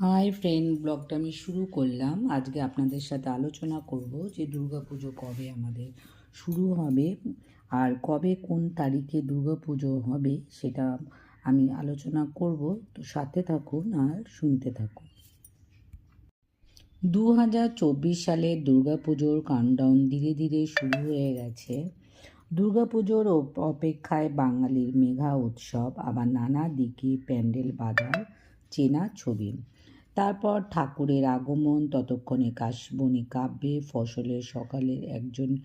Hi friend ব্লগটা আমি শুরু করলাম। আজকে আপনাদের সাথে আলোচনা করব যে দুর্গাপুজো কবে আমাদের শুরু হবে আর কবে কোন তারিখে দুর্গাপুজো হবে সেটা আমি আলোচনা করব। তো সাথে থাকুন আর শুনতে থাকুন। দু হাজার চব্বিশ সালে দুর্গাপুজোর কাউন্টডাউন ধীরে ধীরে শুরু হয়ে গেছে। দুর্গাপুজোর অপ- অপেক্ষায় বাঙালির মেঘা উৎসব, আবার নানা দিকে প্যান্ডেল বাঁধার চেনা ছবি। তারপর ঠাকুরের আগমন, ততক্ষণে কাশবনি কাব্যে ফসলের সকালের একজন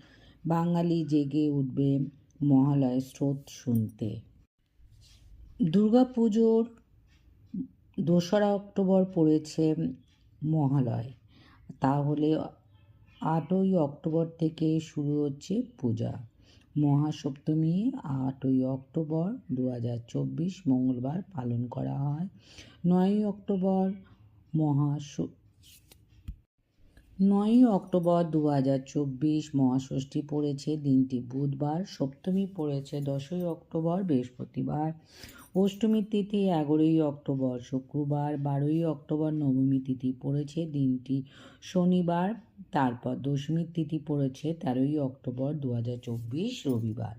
বাঙালি জেগে উঠবে মহালয় স্রোত শুনতে। দুর্গাপুজোর দোসরা অক্টোবর পড়েছে মহালয়। তাহলে আটই অক্টোবর থেকে শুরু হচ্ছে পূজা। মহাসপ্তমী আটই অক্টোবর দু হাজার চব্বিশ মঙ্গলবার পালন করা হয়। নয়ই অক্টোবর মহাস নয়ই অক্টোবর দু হাজার চব্বিশ মহাষষ্ঠী পড়েছে দিনটি। বুধবার সপ্তমী পড়েছে দশই অক্টোবর বৃহস্পতিবার। অষ্টমীর তিথি এগারোই অক্টোবর শুক্রবার। বারোই অক্টোবর নবমী তিথি পড়েছে দিনটি শনিবার। তারপর দশমীর তিথি পড়েছে তেরোই অক্টোবর দু হাজার চব্বিশ রবিবার।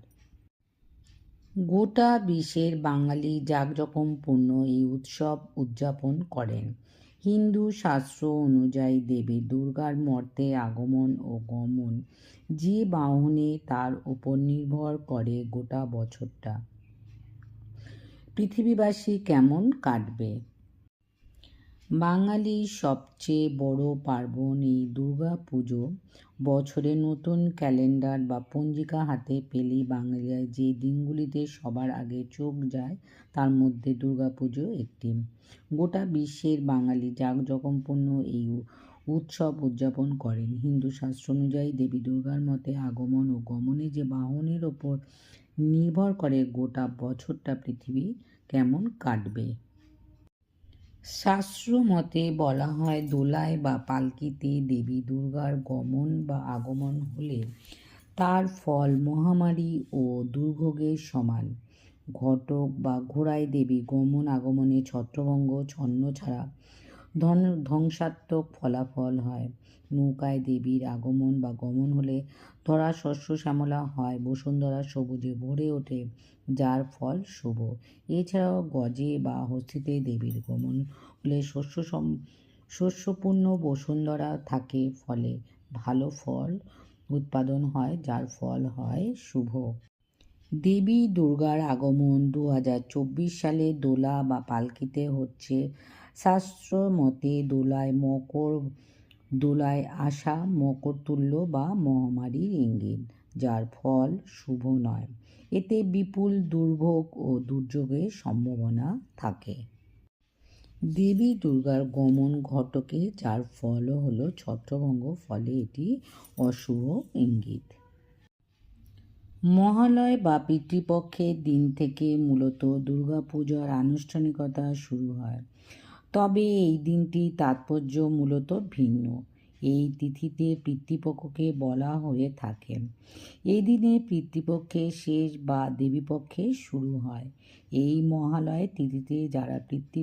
গোটা বিশ্বের বাঙালি জাঁকজমকপূর্ণ এই উৎসব উদযাপন করেন। হিন্দু শাস্ত্র অনুযায়ী দেবী দুর্গার মর্তে আগমন ও গমন যে বাহনে তার উপর নির্ভর করে গোটা বছরটা। পৃথিবীবাসী কেমন কাটবে? বাঙালির সবচেয়ে বড় পার্বণ এই দুর্গা পুজো বছরে নতুন ক্যালেন্ডার বা পঞ্জিকা হাতে পেলেই বাঙালিরা যে দিনগুলিতে সবার আগে চোখ যায়, তার মধ্যে দুর্গা পুজো একটি। গোটা বিশ্বের বাঙালি জাঁকজমকপূর্ণ এই উৎসব উদযাপন করেন। হিন্দু শাস্ত্র অনুযায়ী দেবী দুর্গার মতে আগমন ও গমনে যে বাহনের ওপর নির্ভর করে গোটা বছরটা পৃথিবী কেমন কাটবে। শাস্ত্র মতে বলা হয়, দোলায় বা পালকিতে দেবী দুর্গার গমন বা আগমন হলে তার ফল মহামারী ও দুর্ভোগের সমান। ঘটক বা ঘোড়ায় দেবী গমন আগমনে ছত্রভঙ্গ, ছন্ন ছাড়া ধন ধ্বংসাত্মক ফলাফল হয়। নৌকায় দেবীর আগমন বা গমন হলে ধরা শস্য শ্যামলা হয়, বসুন্ধরা সবুজে ভরে ওঠে, যার ফল শুভ। এছাড়াও গজে বা হস্তিতে দেবীর গমন হলে শস্য সম, শস্যপূর্ণ বসুন্ধরা থাকে ফলে ভালো ফল উৎপাদন হয়, যার ফল হয় শুভ। দেবী দুর্গার আগমন দু হাজার চব্বিশ সালে দোলা বা পালকিতে হচ্ছে। শাস্ত্র মতে দোলায় মকর, দোলায় আসা মকর তুল্য বা মহামারীর ইঙ্গিত, যার ফল শুভ নয়। এতে বিপুল দুর্ভোগ ও দুর্যোগের সম্ভাবনা থাকে। দেবী দুর্গার গমন ঘটকে, যার ফলও হলো ছত্রভঙ্গ, ফলে এটি অশুভ ইঙ্গিত। মহালয় বা পিতৃপক্ষের দিন থেকে মূলত দুর্গাপূজার আনুষ্ঠানিকতা শুরু হয়। তবে এই দিনটি তাৎপর্য মূলত ভিন্ন। এই তিথিতে পিতৃপক্ষকে বলা হয়ে থাকে। এই দিনে পিতৃপক্ষের শেষ বা দেবীপক্ষে শুরু হয়। এই মহালয় তিথিতে যারা পিতৃ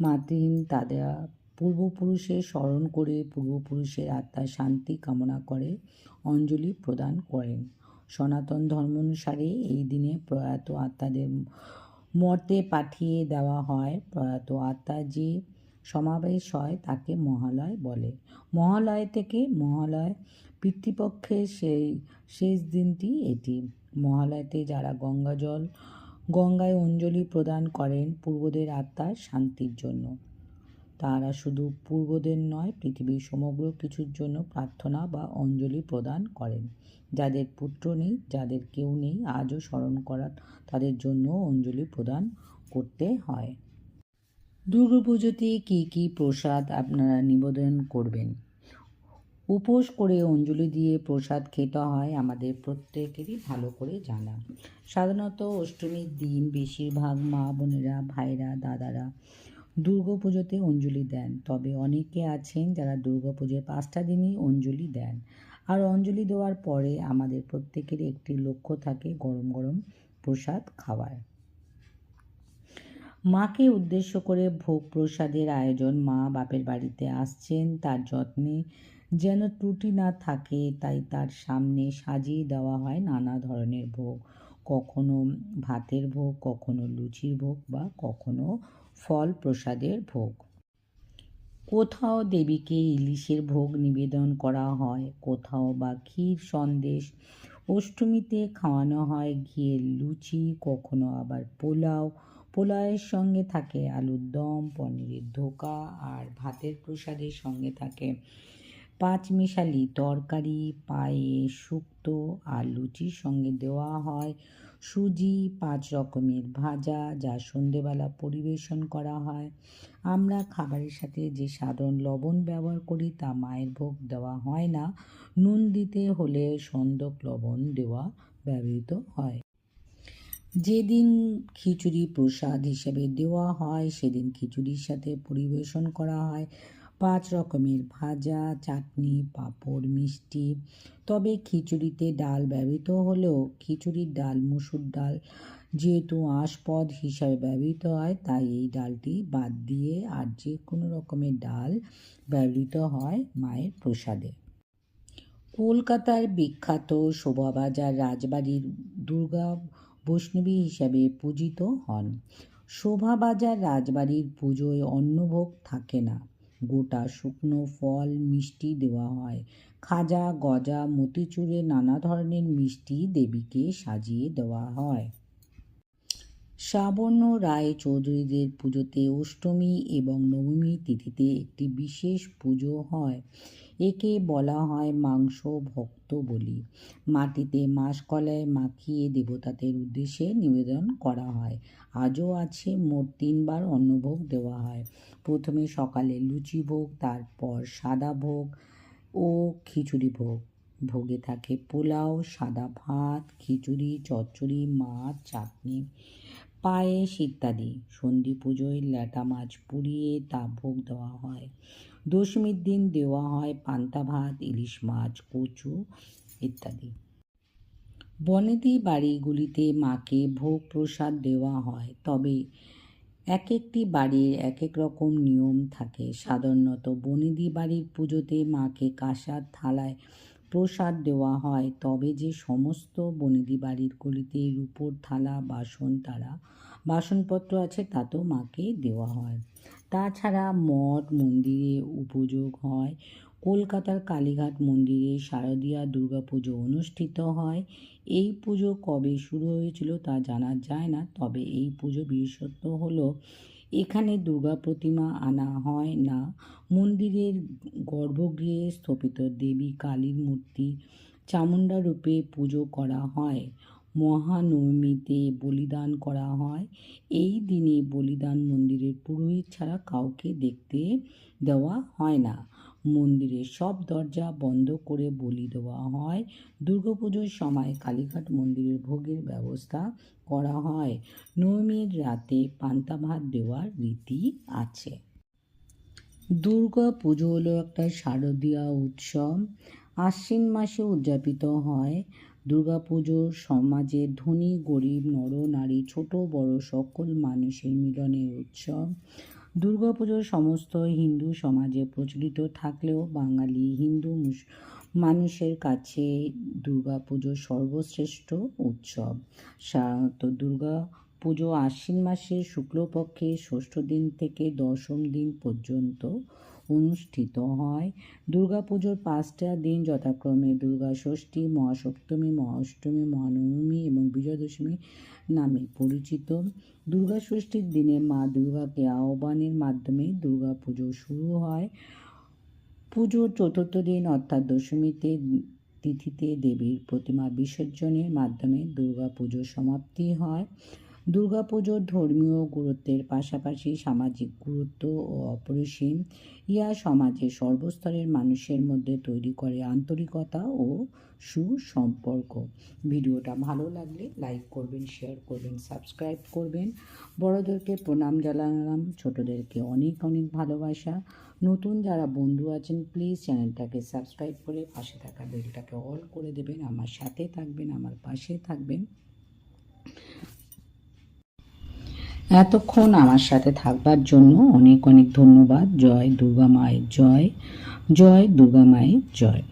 মাতৃহীন তাদের পূর্বপুরুষের স্মরণ করে পূর্বপুরুষের আত্মার শান্তি কামনা করে অঞ্জলি প্রদান করেন। সনাতন ধর্ম অনুসারে এই দিনে প্রয়াত আত্মাদের মর্তে পাঠিয়ে দেওয়া হয় প্রয়াত আত্মার যে সমাবেশ হয় তাকে মহালয় বলে। মহালয় থেকে মহালয় পিতৃপক্ষের সেই শেষ দিনটি এটি। মহালয়তে যারা গঙ্গা জল গঙ্গায় অঞ্জলি প্রদান করেন, পূর্বদের আত্মার শান্তির জন্য। তারা শুধু পূর্বদের নয়, পৃথিবীর সমগ্র কিছুর জন্য প্রার্থনা বা অঞ্জলি প্রদান করেন। যাদের পুত্র নেই, যাদের কেউ নেই, আজও স্মরণ করা তাদের জন্য অঞ্জলি প্রদান করতে হয়। দুর্গাপুজোতে কী কী প্রসাদ আপনারা নিবেদন করবেন? উপোস করে অঞ্জলি দিয়ে প্রসাদ খেতে হয় আমাদের প্রত্যেকেরই ভালো করে জানা। সাধারণত অষ্টমীর দিন বেশিরভাগ মা বোনেরা ভাইরা, দাদারা দুর্গাপুজোতে অঞ্জলি দেন। তবে অনেকে আছেন যারা দুর্গাপুজোয় পাঁচটা দিনই অঞ্জলি দেন। আর অঞ্জলি দেওয়ার পরে আমাদের প্রত্যেকের একটি লক্ষ্য থাকে গরম গরম প্রসাদ খাওয়ার। মাকে উদ্দেশ্য করে ভোগ প্রসাদের আয়োজন মা বাপের বাড়িতে আসছেন। তার যত্নে যেন ত্রুটি না থাকে, তাই তার সামনে সাজিয়ে দেওয়া হয় নানা ধরনের ভোগ। কখনো ভাতের ভোগ, কখনো লুচির ভোগ বা কখনো ফল প্রসাদের ভোগ। কোথাও দেবীকে ইলিশের ভোগ নিবেদন করা হয়, কোথাও বা ক্ষীর সন্দেশ। অষ্টমীতে খাওয়ানো হয় ঘিয়ের লুচি, কখনো আবার পোলাও। পোলাওয়ের সঙ্গে থাকে আলুর দম, পনিরের ধোকা আর ভাতের প্রসাদের সঙ্গে থাকে পাঁচমিশালি তরকারি, পায়ে শুক্তো আর লুচির সঙ্গে দেওয়া হয়। সুজি, পাঁচ রকমের ভাজা যা সন্ধেবেলা পরিবেশন করা হয়। আমরা খাবারের সাথে যে সাধারণ লবণ ব্যবহার করি তা মায়ের ভোগ দেওয়া হয় না। নুন দিতে হলে সন্দক লবণ দেওয়া ব্যবহৃত হয়। যেদিন খিচুড়ি প্রসাদ হিসেবে দেওয়া হয়, সেদিন খিচুড়ির সাথে পরিবেশন করা হয়। পাঁচ রকমের ভাজা, চাটনি, পাঁপড়, মিষ্টি। তবে খিচুড়িতে ডাল ব্যবহৃত হলেও খিচুড়ির ডাল, মুসুর ডাল যেহেতু আঁশপদ হিসাবে ব্যবহৃত হয়, তাই এই ডালটি বাদ দিয়ে আর যে কোনো রকমের ডাল ব্যবহৃত হয় মায়ের প্রসাদে। কলকাতার বিখ্যাত শোভাবাজার রাজবাড়ির দুর্গা বৈষ্ণবী হিসাবে পূজিত হন। শোভাবাজার রাজবাড়ির পুজোয় অন্নভোগ থাকে না। গোটা শুকনো ফল মিষ্টি দেওয়া হয়। খাজা, গজা, মতিচুরে নানা ধরনের মিষ্টি দেবীকে সাজিয়ে দেওয়া হয়। শ্রাবণ রায় চৌধুরীদের পুজোতে অষ্টমী এবং নবমী তিথিতে একটি বিশেষ পুজো হয়। একে বলা হয় মাংস ভক্ত বলি। মাটিতে মাসকলায় মাখিয়ে দেবতাদের উদ্দেশ্যে নিবেদন করা হয়। আজও আছে মোট তিনবার অন্নভোগ দেওয়া হয়। প্রথমে সকালে লুচি ভোগ, তারপর সাদা ভোগ ও খিচুড়ি ভোগ। ভোগে থাকে পোলাও, সাদা ভাত, খিচুড়ি, চচ্চড়ি, মাছ, চাটনি পায়েস ইত্যাদি সন্ধি পুজোয় ল্যাটা মাছ পুড়িয়ে তা ভোগ দেওয়া হয়। দশমীর দিন দেওয়া হয় পান্তা ভাত, ইলিশ মাছ, কচু ইত্যাদি। বনেদি বাড়িগুলিতে মাকে ভোগ প্রসাদ দেওয়া হয়। তবে এক একটি বাড়ির এক এক রকম নিয়ম থাকে। সাধারণত বনেদি বাড়ির পুজোতে মাকে কাঁসার থালায় প্রসাদ দেওয়া হয়, তবে যে সমস্ত বনেদি বাড়ির গলিতে রূপোর থালা, বাসন তারা, বাসনপত্র আছে তাতেও মাকে দেওয়া হয়। তাছাড়া মঠ মন্দিরে উপযোগ হয়, কলকাতার কালীঘাট মন্দিরে শারদীয়া দুর্গাপুজো অনুষ্ঠিত হয়। এই পুজো কবে শুরু হয়েছিল তা জানা যায় না, তবে এই পুজো বিশেষত্ব হলো এখানে দুর্গা প্রতিমা আনা হয় না। মন্দিরের গর্ভগৃহে স্থাপিত দেবী কালীর মূর্তি চামুণ্ডা রূপে পুজো করা হয়। মহানবমীতে বলিদান করা হয়। এই দিনে বলিদান মন্দিরের পুরোহিত ছাড়া কাউকে দেখতে দেওয়া হয় না। মন্দিরের সব দরজা বন্ধ করে বলি দেওয়া হয়। দুর্গাপুজোর সময় কালীঘাট মন্দিরের ভোগের ব্যবস্থা করা হয়। নবমীর রাতে পান্তা ভাত দেওয়ার রীতি আছে। দুর্গা পুজো হলো একটা শারদীয়া উৎসব। আশ্বিন মাসে উদযাপিত হয়। দুর্গাপুজো সমাজে ধনী, গরিব, নর, নারী, ছোট, বড় সকল মানুষের মিলনের উৎসব। দুর্গাপুজো সমস্ত হিন্দু সমাজে প্রচলিত থাকলেও বাঙালি হিন্দু মানুষের কাছে দুর্গাপুজো সর্বশ্রেষ্ঠ উৎসব। সাধারণত দুর্গা পুজো আশ্বিন মাসের শুক্লপক্ষে ষষ্ঠ দিন থেকে দশম দিন পর্যন্ত অনুষ্ঠিত হয়। দুর্গাপুজোর পাঁচটা দিন যথাক্রমে দুর্গা ষষ্ঠী, মহাসপ্তমী, মহাষ্টমী, মহানবমী এবং বিজয়া দশমী নামে পরিচিত। দুর্গাষষ্ঠীর দিনে মা দুর্গাকে আহ্বানের মাধ্যমে দুর্গা পুজো শুরু হয়। পুজোর চতুর্থ দিন অর্থাৎ দশমীতে তিথিতে দেবীর প্রতিমা বিসর্জনের মাধ্যমে দুর্গা পুজো সমাপ্তি হয়। দুর্গাপুজোর ধর্মীয় গুরুত্বের পাশাপাশি সামাজিক গুরুত্ব ও অপরিসীম, ইহা সমাজের সর্বস্তরের মানুষের মধ্যে তৈরি করে আন্তরিকতা ও সুসম্পর্ক। ভিডিওটা ভালো লাগলে লাইক করবেন, শেয়ার করবেন, সাবস্ক্রাইব করবেন। বড়দেরকে প্রণাম জানালাম, ছোটোদেরকে অনেক অনেক ভালোবাসা। নতুন যারা বন্ধু আছেন প্লিজ চ্যানেলটাকে সাবস্ক্রাইব করে পাশে থাকা বেলটাকে অল করে দেবেন। আমার সাথে থাকবেন, আমার পাশে থাকবেন। এতক্ষণ আমার সাথে থাকবার জন্য অনেক অনেক ধন্যবাদ। জয় দুর্গা মায়ের জয়। জয় দুর্গা মায়ের জয়।